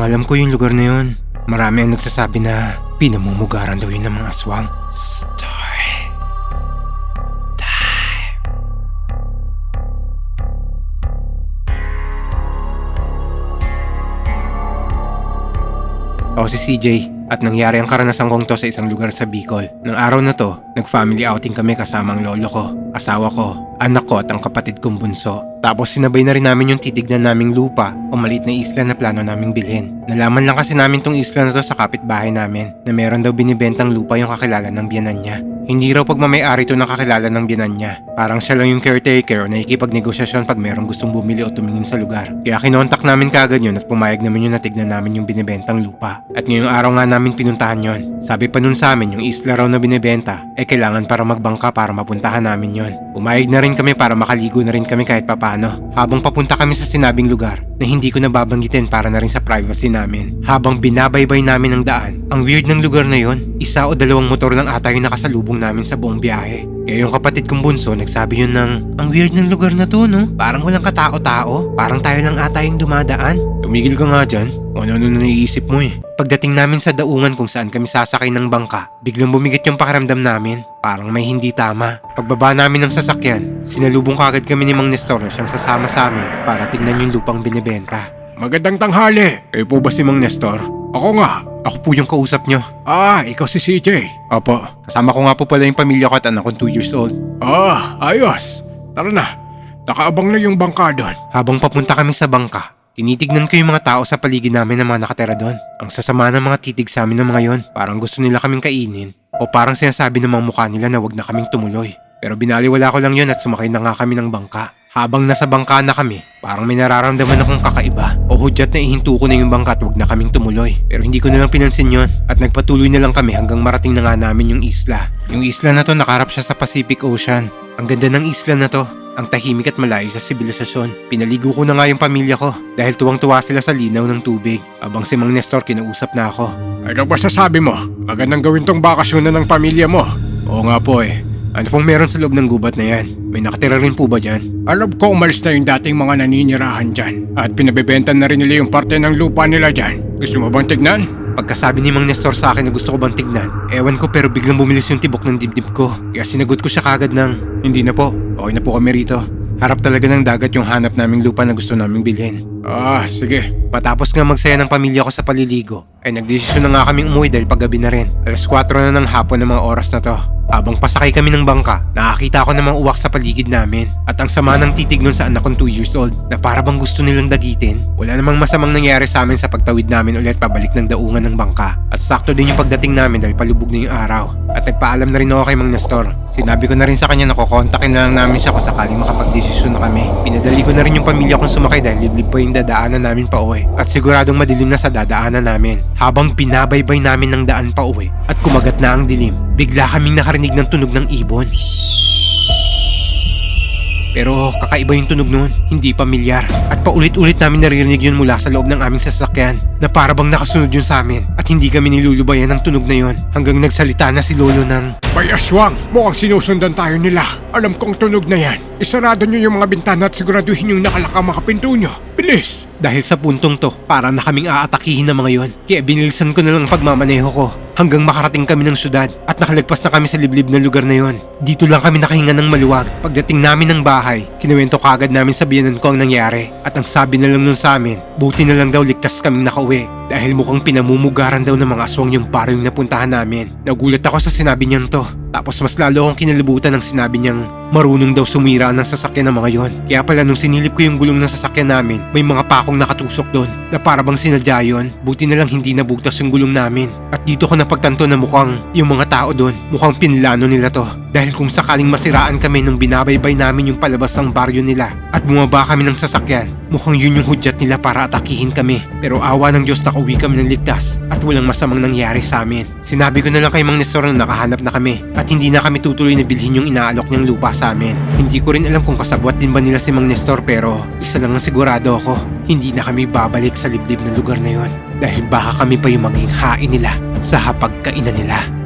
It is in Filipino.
Ang alam ko yung lugar na yun, marami ang nagsasabi na pinamumugaran daw yun ng mga aswang. Story time. Ako si CJ at nangyari ang karanasan kong to sa isang lugar sa Bicol. Nang araw na to, nag-family outing kami kasama ang lolo ko, asawa ko, anak ko at ang kapatid kong bunso. Tapos sinabay na rin namin yung titignan naming lupa o maliit na isla na plano naming bilhin. Nalaman lang kasi namin tong isla na to sa kapitbahay namin na meron daw binibentang lupa yung kakilala ng biyanan niya. Hindi raw pagmamayari to ng kakilala ng biyanan niya. Parang siya lang yung caretaker o nakikipagnegosasyon pag merong gustong bumili o tumingin sa lugar. Kaya kinontak namin kagad yun at pumayag naman yun na tignan namin yung binibentang lupa. At ngayong araw nga namin pinuntahan yon. Sabi pa nun sa amin yung isla raw na binibenta eh kailangan para magbangka para mapuntahan namin yon. Pumayag na rin kami para makaligo na rin kami kahit papano. Habang papunta kami sa sinabing lugar na hindi ko nababanggitin para na rin sa privacy namin. Habang binabaybay namin ang daan, ang weird ng lugar na yon, isa o dalawang motor lang ata yung nakasalubong namin sa buong biyahe. Kaya yung kapatid kong bunso, nagsabi yun ng, ang weird ng lugar na to, no? Parang walang katao-tao. Parang tayo lang ata yung dumadaan. Tumigil ka nga dyan. Ano-ano na naiisip mo eh. Pagdating namin sa daungan kung saan kami sasakay ng bangka, biglang bumigit yung pakiramdam namin. Parang may hindi tama. Pagbaba namin ng sasakyan, sinalubong kagad kami ni Mang Nestor na siyang sasama sa amin para tignan yung lupang binibenta. Magandang tanghali. Kayo po ba si Mang Nestor? Ako nga. Ako po yung kausap nyo. Ah, ikaw si CJ. Opo. Kasama ko nga po pala yung pamilya ko at anak kong 2 years old. Ah, ayos. Tara na. Nakaabang na yung bangka doon. Habang papunta kami sa bangka, tinitignan ko yung mga tao sa paligid namin na mga nakatira doon. Ang sasama ng mga titig sa amin ng mga yon. Parang gusto nila kaming kainin. O parang sinasabi ng mga mukha nila na wag na kaming tumuloy. Pero binaliwala ko lang yon at sumakay na nga kami ng bangka. Habang nasa bangka na kami, parang may nararamdaman akong kakaiba. O hudyat na ihinto ko na yung bangka at wag na kaming tumuloy. Pero hindi ko na lang pinansin yon at nagpatuloy na lang kami hanggang marating na nga namin yung isla. Yung isla na to nakarap siya sa Pacific Ocean. Ang ganda ng isla na to. Ang tahimik at malayo sa sibilisasyon. Pinaligo ko na nga yung pamilya ko dahil tuwang-tuwa sila sa linaw ng tubig. Abang si Mang Nestor kinausap na ako. Ano ba sasabi mo? Magandang gawin tong bakasyon na ng pamilya mo. Oo nga po eh. Ano pong meron sa loob ng gubat na yan? May nakatira rin po ba dyan? Alam ko umalis na yung dating mga naninirahan dyan. At pinabibenta na rin nila yung parte ng lupa nila dyan. Gusto mo bang tignan? Pagkasabi ni Mang Nestor sa akin na gusto ko bang tignan, ewan ko pero biglang bumilis yung tibok ng dibdib ko. Kaya sinagot ko siya kagad ng, hindi na po, okay na po kami rito. Harap talaga ng dagat yung hanap naming lupa na gusto naming bilhin. Ah, sige. Matapos nga magsaya ng pamilya ko sa paliligo, ay nagdesisyon na nga kaming umuwi dahil paggabi na rin. Alas 4 na ng hapon ng mga oras na to. Habang pasakay kami ng bangka, nakakita ako ng mga uwak sa paligid namin. At ang sama ng titig nun sa anak kong 2 years old na para bang gusto nilang dagitin. Wala namang masamang nangyari sa amin sa pagtawid namin ulit pabalik ng daungan ng bangka. At sakto din yung pagdating namin dahil palubog na yung araw. At nagpaalam na rin ako kay Mang Nestor. Sinabi ko na rin sa kanya na kukontakin na lang namin siya kung sakaling makapagdesisyon na kami. Pinadali ko na rin yung pamilya kong sumakay dahil liblib pa yung dadaanan namin pa uwi. At siguradong madilim na sa dadaanan namin. Habang binabaybay namin ng daan pa uwi at kumagat na ang dilim, bigla kaming nakarinig ng tunog ng ibon. Pero kakaiba yung tunog noon, hindi pamilyar. At paulit-ulit namin naririnig yun mula sa loob ng aming sasakyan na para bang nakasunod yun sa amin at hindi kami nilulubayan ng tunog na yun hanggang nagsalita na si Lolo ng May aswang! Mukhang sinusundan tayo nila. Alam kong tunog na yan. Isarado nyo yung mga bintana at siguraduhin yung nakalaka mga pinto nyo. Bilis! Dahil sa puntong to, para na kaming aatakihin ng mga yon. Kaya binilisan ko na lang ang pagmamaneho ko hanggang makarating kami ng syudad at nakalagpas na kami sa liblib na lugar na yon. Dito lang kami nakahinga ng maluwag. Pagdating namin ng bahay, kinuwento kagad namin sa biyanan ko ang nangyari. At ang sabi na lang nun sa amin, buti na lang daw ligtas kaming nakauwi. Dahil mukhang pinamumugaran daw ng mga aswang yung baro yung napuntahan namin. Nagulat ako sa sinabi niyang to. Tapos mas lalo akong kinalibutan ng sinabi niyang marunong daw sumira ng sasakyan ng mga yon. Kaya pala nung sinilip ko yung gulong ng sasakyan namin, may mga pakong nakatusok doon na para bang sinadya yun. Buti na lang hindi nabutas yung gulong namin. At dito ko napagtanto na mukhang yung mga tao doon, mukhang pinlano nila to. Dahil kung sakaling masiraan kami nung binabaybay namin yung palabas ng baryo nila at bumaba kami ng sasakyan, mukhang yun yung hudyat nila para atakihin kami. Pero awa ng Diyos nakauwi kami ng ligtas at walang masamang nangyari sa amin. Sinabi ko na lang kay Mang Nestor na nakahanap na kami at hindi na kami tutuloy na bilhin yung inaalok niyang lupa sa amin. Hindi ko rin alam kung kasabwat din ba nila si Mang Nestor pero isa lang ang sigurado ako, hindi na kami babalik sa liblib na lugar na yon dahil baka kami pa yung maging hain nila sa hapagkainan nila.